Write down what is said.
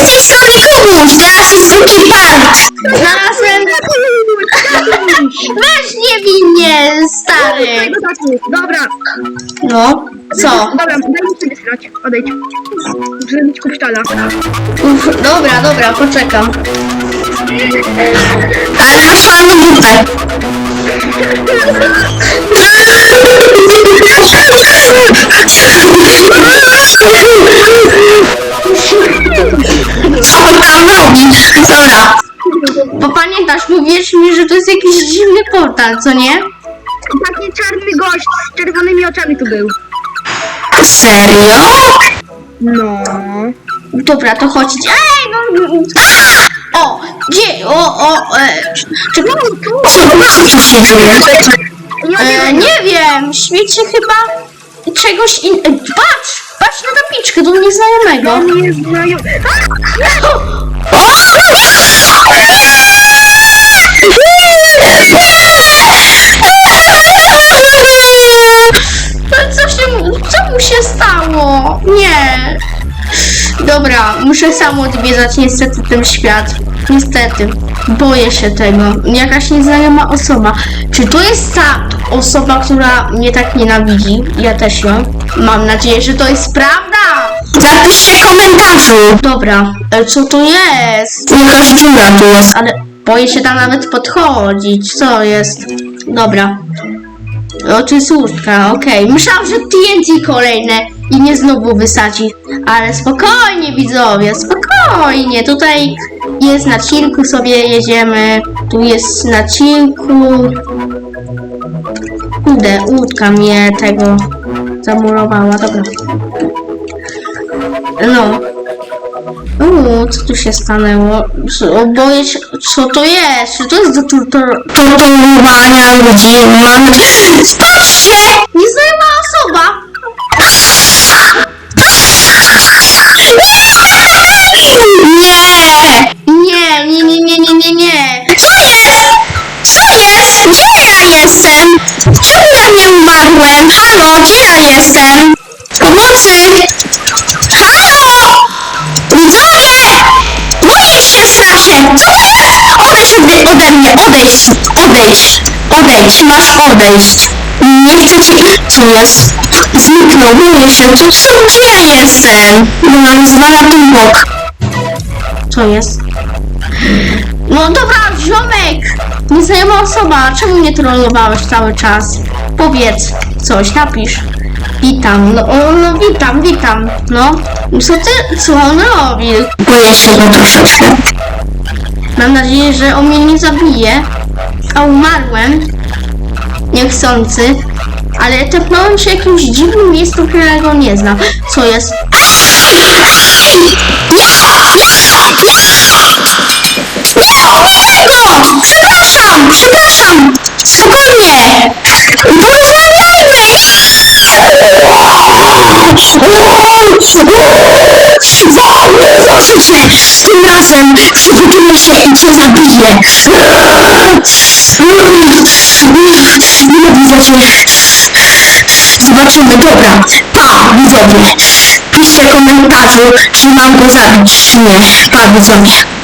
Kubuś, teraz jest drugi part. Znalazłem... Weź nie bij mnie, stary. Dobra, No, co? dobra, daj mi sobie srać. Odejdź. Muszę zrobić kupsztala. Uf, dobra, dobra, poczekam. Ale masz fajną dupę. Co Pamiętasz, mówiłeś mi, że to jest jakiś dziwny portal, co nie? Taki czarny gość z czerwonymi oczami tu był. Serio? No. Dobra, to chodź. Ej, no... O, gdzie? O, o, e, czy... Co tu się dzieje? E, nie wiem, śmieci chyba czegoś innego. Patrz! Patrz na tabliczkę do nieznajomego. Nie znają. Co się, co mu się stało? Nie. Dobra, muszę sam odwiedzać niestety ten świat. Niestety. Boję się tego. Jakaś nieznajoma osoba. Czy to jest ta osoba, która mnie tak nienawidzi? Ja też ją. Mam nadzieję, że to jest prawda. Napiszcie w komentarzu. Dobra, e, co to jest? Jakaś dziura tu jest, ale boję się tam nawet podchodzić. Co jest? Dobra. Oczy służka, okej. Myślałam, że TNT kolejne i nie znowu wysadzi. Ale spokojnie widzowie, spokojnie. Tutaj jest na cilku sobie jedziemy. Tu jest na cilku. Kurde, łódka mnie tego zamurowała, dobra. No. Uuu, co tu się stanęło? Co, boję się, co to jest? Czy to jest do tortur- torturowania ludzi? Mam... Patrzcie! Nieznajoma osoba! Nie, nie, nie, nie, nie, nie, nie! Co jest? Co jest? Gdzie ja jestem? Czemu ja nie umarłem? Halo, gdzie ja ode, ode mnie, odejdź! Odejdź! Odejdź, masz odejść! Nie chcę ci... Co jest? Zniknął, boję się, tu co, gdzie jestem? Mam zwala tu bok. Co jest? No dobra, ziomek! Nieznajoma osoba, czemu mnie trollowałeś cały czas? Powiedz coś, napisz. Witam, no, no witam, witam, no. Co ty, co on robi? Boję się go troszeczkę. Mam nadzieję, że on mnie nie zabije. A umarłem. Niechcący. Ale tepnąłem się jakimś dziwnym miejscu, którego nie znam. Co jest? Przepraszam! Przepraszam! Spokojnie! Porozmawiajmy! Zobaczycie! Tym razem przygotujmy się i cię zabiję! Nienawidzę cię! Zobaczymy, dobra! Pa, widzowie! Piszcie komentarzu, czy mam go zabić, czy nie. Pa, widzowie!